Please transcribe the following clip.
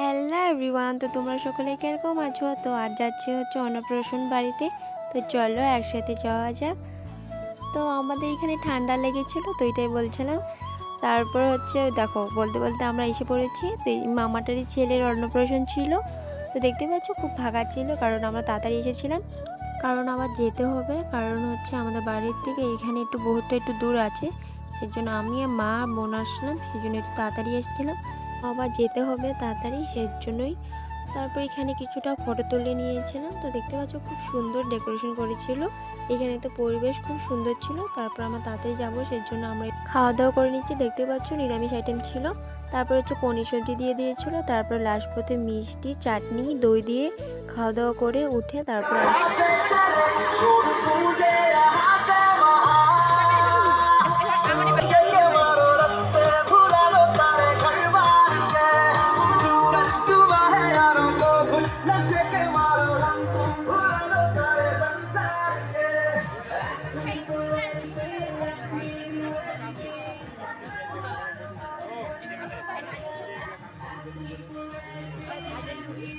Hello everyone, তো তোমরা সকলে কীরকম আছো? তো আর যাচ্ছি হচ্ছে অন্নপ্রাশন বাড়িতে। তো চলো একসাথে যাওয়া যাক। তো আমাদের এখানে ঠান্ডা লেগেছিল, তো এটাই বলছিলাম। তারপর হচ্ছে দেখো, বলতে বলতে আমরা এসে পড়েছি। তো মামাটারই ছেলের অন্নপ্রাশন ছিল। তো দেখতে পাচ্ছ খুব ফাঁকা ছিল, কারণ আমরা তাড়াতাড়ি এসেছিলাম। কারণ আবার যেতে হবে, কারণ হচ্ছে আমাদের বাড়ির থেকে এখানে একটু বহুতটা একটু দূর আছে। সেই জন্য আমি মা বোন আসলাম সেই জন্য একটু তাড়াতাড়ি এসেছিলাম। আবার যেতে হবে তাড়াতাড়ি সেই জন্যই তারপর এখানে কিছুটা ফটো তুলে নিয়েছিলাম। তো দেখতে পাচ্ছ খুব সুন্দর ডেকোরেশন করেছিল। এখানে তো পরিবেশ খুব সুন্দর ছিল। তারপর আমরা তাড়াতাড়ি যাব সেই জন্য আমরা খাওয়া দাওয়া করে নিচ্ছি। দেখতে পাচ্ছ নিরামিষ আইটেম ছিল। তারপর হচ্ছে পনির সবজি দিয়ে দিয়েছিল। তারপর লাস্ট পথে মিষ্টি, চাটনি, দই দিয়ে খাওয়া দাওয়া করে উঠে তারপর I didn't